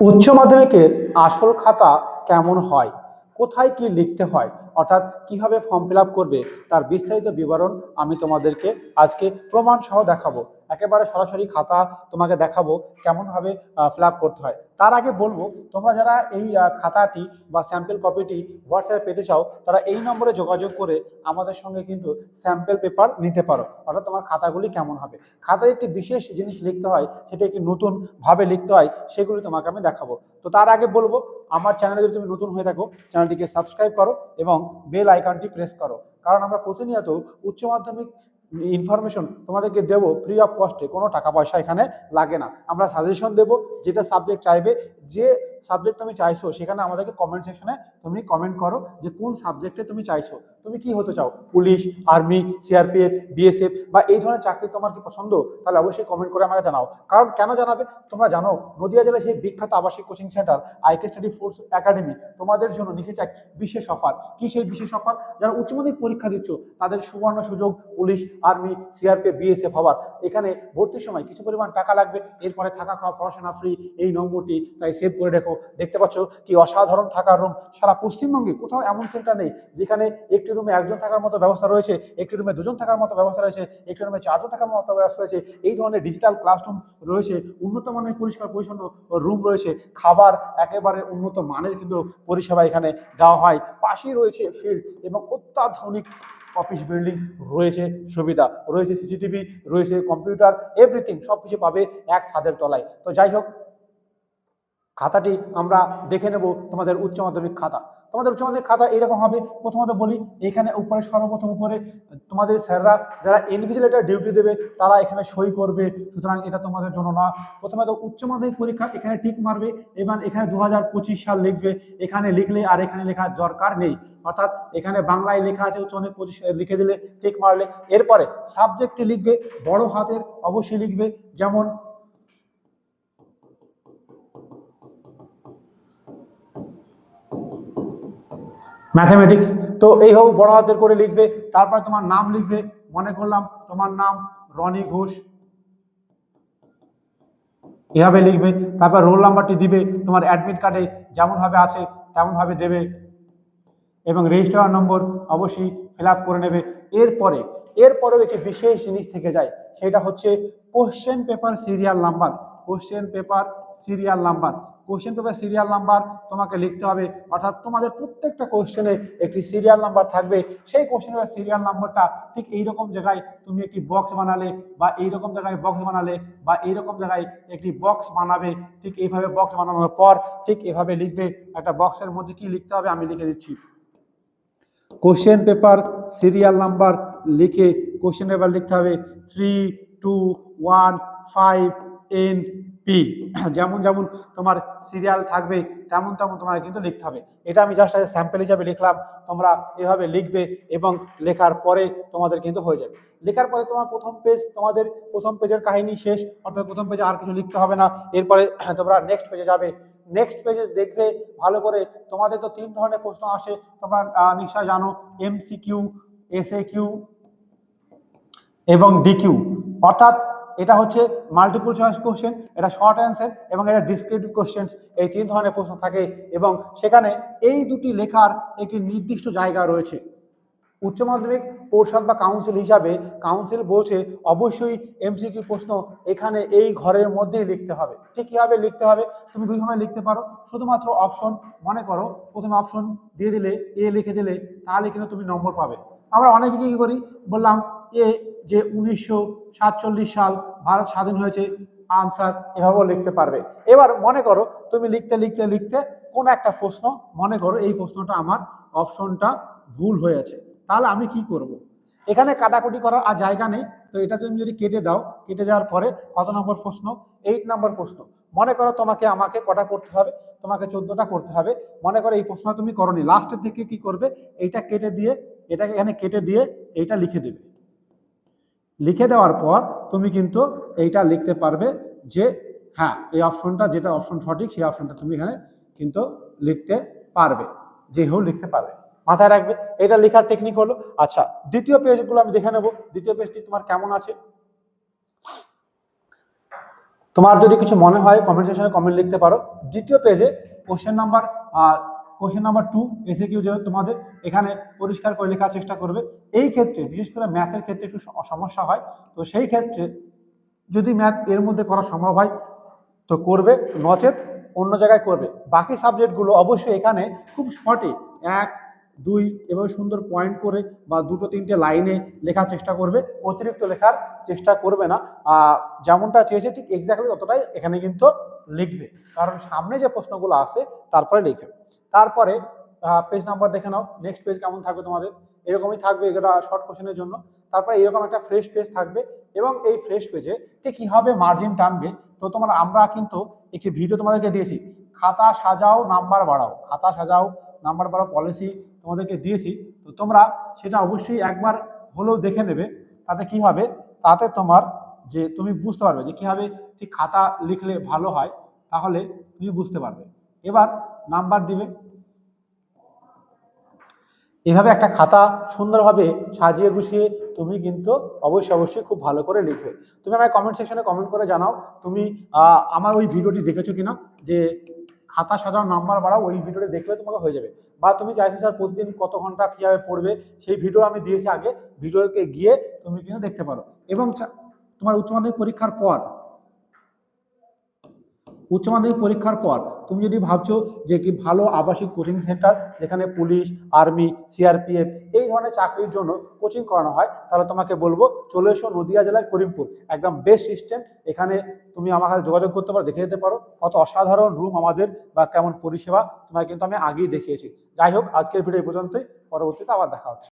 উচ্চ মাধ্যমিকের আসল খাতা কেমন হয়? কোথায় কি লিখতে হয়? অর্থাৎ কীভাবে ফর্ম ফিল করবে? তার বিস্তারিত বিবরণ আমি তোমাদেরকে আজকে প্রমাণ সহ দেখাবো। একেবারে সরাসরি খাতা তোমাকে দেখাবো কেমনভাবে ফিল আপ করতে হয়। তার আগে বলব, তোমরা যারা এই খাতাটি বা স্যাম্পেল কপিটি হোয়াটসঅ্যাপে পেতে চাও, তারা এই নম্বরে যোগাযোগ করে আমাদের সঙ্গে কিন্তু স্যাম্পেল পেপার নিতে পারো। অর্থাৎ তোমার খাতাগুলি কেমন হবে। খাতায় একটি বিশেষ জিনিস লিখতে হয়, সেটা একটি নতুন ভাবে লিখতে হয়, সেগুলি তোমাকে আমি দেখাবো। তো তার আগে বলব, আমার চ্যানেলে যদি তুমি নতুন হয়ে থাকো চ্যানেলটিকে সাবস্ক্রাইব করো এবং বেল আইকনটি প্রেস করো। কারণ আমরা প্রতিনিয়ত উচ্চ মাধ্যমিক ইনফরমেশন তোমাদেরকে দেবো ফ্রি অফ কস্টে কোনো টাকা পয়সা এখানে লাগে না। আমরা সাজেশন দেব, যেটা সাবজেক্ট চাইবে যে সাবজেক্ট তুমি চাইছো, সেখানে আমাদেরকে কমেন্ট সেকশনে তুমি কমেন্ট করো যে কোন সাবজেক্টে তুমি চাইছো। তুমি কি হতে চাও? পুলিশ আর্মি সিআরপিএফ বিএসএফ বা এই ধরনের চাকরি তোমার কি পছন্দ? তাহলে অবশ্যই কমেন্ট করে আমাকে জানাও। কারণ কেন জানাবে? তোমরা জানো, নদিয়া জেলায় সেই বিখ্যাত আবাসিক coaching centre IK study force academy তোমাদের জন্য লিখেছে এক বিশেষ অফার কি সেই বিশেষ অফার যারা উচ্চ মাধ্যমিক পরীক্ষা দিচ্ছ, তাদের সুবর্ণ সুযোগ পুলিশ আর্মি সিআরপিএফ বিএসএফ হবার। এখানে ভর্তির সময় কিছু পরিমাণ টাকা লাগবে, এরপরে থাকা খাওয়া, পড়াশোনা ফ্রি এই নম্বরটি, তাই সেভ করে রেখো। দেখতে পাচ্ছ কি অসাধারণ থাকার রুম সারা পশ্চিমবঙ্গে কোথাও এমন সেন্টার নেই যেখানে একটি রুমে একজন থাকার মতো ব্যবস্থা রয়েছে, একটি রুমে দুজন থাকার মতো ব্যবস্থা রয়েছে, একটি রুমে চারজন থাকার মতো ব্যবস্থা রয়েছে। এই ধরনের ডিজিটাল ক্লাসরুম রয়েছে। উন্নত মানের পরিষ্কার পরিচ্ছন্ন রুম রয়েছে। খাবার একেবারে উন্নত মানের কিন্তু পরিষেবা এখানে দেওয়া হয়। পাশেই রয়েছে ফিল্ড এবং অত্যাধুনিক অফিস বিল্ডিং রয়েছে। সুবিধা রয়েছে সিসিটিভি রয়েছে কম্পিউটার এভরিথিং সব কিছু পাবে এক ছাদের তলায়। তো যাই হোক খাতাটি আমরা দেখে নেব তোমাদের উচ্চ মাধ্যমিক খাতা। তোমাদের উচ্চ মাধ্যমিক খাতা এরকম হবে। প্রথমত বলি, এখানে উপরে সর্বপ্রথম উপরে তোমাদের স্যাররা যারা ইনভিজিলেটার ডিউটি দেবে, তারা এখানে সই করবে। সুতরাং এটা তোমাদের জন্য না। প্রথমে তো উচ্চ মাধ্যমিক পরীক্ষা এখানে টিক মারবে। এবং এখানে দু হাজার পঁচিশ সাল লিখবে। এখানে লিখলে আর এখানে লেখার দরকার নেই। অর্থাৎ এখানে বাংলায় লেখা আছে উচ্চ মাধ্যমিক পঁচিশ লিখে দিলে টিক মারলে। এরপরে সাবজেক্টে লিখবে, বড় হাতের অবশ্যই লিখবে। যেমন ম্যাথামেটিক্স তো এই হোক বড় হাতের করে লিখবে, তারপরে তোমার নাম লিখবে। মনে করলাম তোমার নাম রনি ঘোষ। এভাবে লিখবে, তারপর রোল নাম্বারটি দিবে, তোমার অ্যাডমিট কার্ডে যেমনভাবে আছে তেমনভাবে দেবে। এবং রেজিস্টার নম্বর অবশ্যই ফিল করে নেবে। এরপরে, এরপরেও একটি বিশেষ জিনিস থেকে যায়, সেটা হচ্ছে question paper serial number question paper serial number question paper serial number তোমাকে লিখতে হবে। অর্থাৎ তোমাদের প্রত্যেকটা কোশ্চেনে একটি সিরিয়াল নাম্বার থাকবে। সেই কোশ্চেন পেপার সিরিয়াল নাম্বারটা ঠিক এইরকম জায়গায় তুমি একটি বক্স বানালে বা এইরকম জায়গায় বক্স বানালে বা এইরকম জায়গায় একটি বক্স বানাবে, ঠিক এইভাবে বক্স বানানোর পর ঠিক এভাবে লিখবে। একটা বক্সের মধ্যে কি লিখতে হবে আমি লিখে দিচ্ছি। কোশ্চেন পেপার সিরিয়াল নাম্বার লিখে কোশ্চেন পেপার লিখতে হবে three two one five N P, যেমন যেমন তোমার সিরিয়াল থাকবে, তেমন তেমন তোমাকে কিন্তু লিখতে হবে। এটা আমি জাস্ট স্যাম্পেল হিসাবে লিখলাম, তোমরা এভাবে লিখবে এবং লেখার পরে তোমাদের কিন্তু হয়ে যাবে। লেখার পরে তোমার প্রথম পেজ তোমাদের প্রথম পেজের কাহিনী শেষ, অর্থাৎ প্রথম পেজে আর কিছু লিখতে হবে না। এরপরে তোমরা নেক্সট পেজে যাবে। নেক্সট পেজে দেখবে, ভালো করে তোমাদের তো তিন ধরনের প্রশ্ন আসে, তোমরা নিশ্চয় জানো এমসিকিউ এসএ কিউ এবং ডিকিউ অর্থাৎ এটা হচ্ছে মাল্টিপল চয়েস কোশ্চেন এটা শর্ট অ্যান্সার এবং এটা ডিসক্রিপটিভ কোশ্চেন এই তিন ধরনের প্রশ্ন থাকে এবং সেখানে এই দুটি লেখার একটি নির্দিষ্ট জায়গা রয়েছে। উচ্চ মাধ্যমিক পরিষদ বা কাউন্সিল হিসাবে কাউন্সিল বলছে অবশ্যই এমসিকিউ প্রশ্ন এখানে এই ঘরের মধ্যেই লিখতে হবে। ঠিক কীভাবে লিখতে হবে? তুমি দুই দুইভাবে লিখতে পারো। শুধুমাত্র অপশন মনে করো, প্রথমে অপশন দিয়ে দিলে এ লিখে দিলে তাহলে কিন্তু তুমি নম্বর পাবে। আমরা অনেকে কী করি? বললাম এ যে উনিশশো সাতচল্লিশ সাল ভারত স্বাধীন হয়েছে, আনসার এভাবেও লিখতে পারবে। এবার মনে করো, তুমি লিখতে লিখতে লিখতে কোন একটা প্রশ্ন, মনে করো এই প্রশ্নটা আমার অপশনটা ভুল হয়েছে। তাহলে আমি কি করব। এখানে কাটাকুটি করার আর জায়গা নেই, তো এটা তুমি যদি কেটে দাও, কেটে দেওয়ার পরে কত নম্বর প্রশ্ন? এইট নম্বর প্রশ্ন। মনে করো তোমাকে, আমাকে কটা করতে হবে? তোমাকে চোদ্দটা করতে হবে। মনে করো এই প্রশ্ন তুমি করনি। লাস্টের দিকে কি করবে? এইটা কেটে দিয়ে, এটাকে এখানে কেটে দিয়ে, এইটা লিখে দেবে। লিখে দেওয়ার পর তুমি কিন্তু এইটা লিখতে পারবে যে হ্যাঁ এই অপশনটা যেটা অপশন সঠিক, সেই অপশনটা তুমি এখানে কিন্তু লিখতে পারবে, যে হোক লিখতে পারবে। মাথায় রাখবে এটা লেখার টেকনিক হলো। আচ্ছা দ্বিতীয় পেজগুলো আমি দেখে নেব। দ্বিতীয় পেজটি তোমার কেমন আছে? তোমার যদি কিছু মনে হয় কমেন্ট সেকশনে কমেন্ট লিখতে পারো। দ্বিতীয় পেজে question number question number two এসে কিউ যে তোমাদের এখানে পরিষ্কার করে লেখার চেষ্টা করবে, এই ক্ষেত্রে, বিশেষ করে ম্যাথের ক্ষেত্রে একটু সমস্যা হয়, তো সেই ক্ষেত্রে যদি ম্যাথ এর মধ্যে করা সম্ভব হয়, তো করবে, নচেত অন্য জায়গায় করবে। বাকি সাবজেক্টগুলো অবশ্যই এখানে খুব শর্টে এক, দুই, এভাবে সুন্দর পয়েন্ট করে বা দুটো, তিনটে লাইনে লেখার চেষ্টা করবে, অতিরিক্ত লেখার চেষ্টা করবে না যেমনটা চেয়েছে ঠিক এক্স্যাক্টলি ততটাই এখানে কিন্তু লিখবে। কারণ সামনে যে প্রশ্নগুলো আসে, তারপরে লিখবে। তারপরে পেজ নাম্বার দেখে নাও নেক্সট পেজ কেমন থাকবে তোমাদের। এরকমই থাকবে এগুলো শর্ট কোশ্চেনের জন্য। তারপরে এরকম একটা ফ্রেশ পেজ থাকবে এবং এই ফ্রেশ পেজে ঠিক কীভাবে মার্জিন টানবে, তো তোমার আমরা কিন্তু একটি ভিডিও তোমাদেরকে দিয়েছি। খাতা সাজাও নাম্বার বাড়াও। খাতা সাজাও নাম্বার বাড়াও পলিসি তোমাদেরকে দিয়েছি। তো তোমরা সেটা অবশ্যই একবার হলেও দেখে নেবে। তাতে কি হবে? তাতে তোমার যে তুমি বুঝতে পারবে যে কীভাবে ঠিক খাতা লিখলে ভালো হয়, তাহলে তুমি বুঝতে পারবে। এবার নাম্বার দিবে। এভাবে একটা খাতা সুন্দরভাবে সাজিয়ে গুছিয়ে তুমি কিন্তু অবশ্যই অবশ্যই খুব ভালো করে লিখবে। তুমি আমায় কমেন্ট সেকশনে কমেন্ট করে জানাও, তুমি আমার ওই ভিডিওটি দেখেছ কিনা? যে খাতা সাজাও, নাম্বার বাড়াও, ওই ভিডিওটি দেখলে তোমাকে হয়ে যাবে। বা তুমি চাইছো স্যার প্রতিদিন কত ঘণ্টা কীভাবে পড়বে, সেই ভিডিও আমি দিয়েছি আগে ভিডিওকে গিয়ে তুমি কিন্তু দেখতে পারো। এবং তোমার উচ্চ মাধ্যমিক পরীক্ষার পর, উচ্চ মাধ্যমিক পরীক্ষার পর তুমি যদি ভাবছ যে কি ভালো আবাসিক কোচিং সেন্টার যেখানে পুলিশ আর্মি সিআরপিএফ এই ধরনের চাকরির জন্য কোচিং করানো হয়, তাহলে তোমাকে বলব চলে এসো নদিয়া জেলার করিমপুর। একদম বেস্ট সিস্টেম এখানে তুমি আমার সাথে যোগাযোগ করতে পারো, দেখে যেতে পারো কত অসাধারণ রুম আমাদের বা কেমন পরিষেবা তোমাকে কিন্তু আমি আগেই দেখিয়েছি। যাই হোক, আজকের ভিডিও এই পর্যন্তই। পরবর্তীতে আবার দেখা হচ্ছে।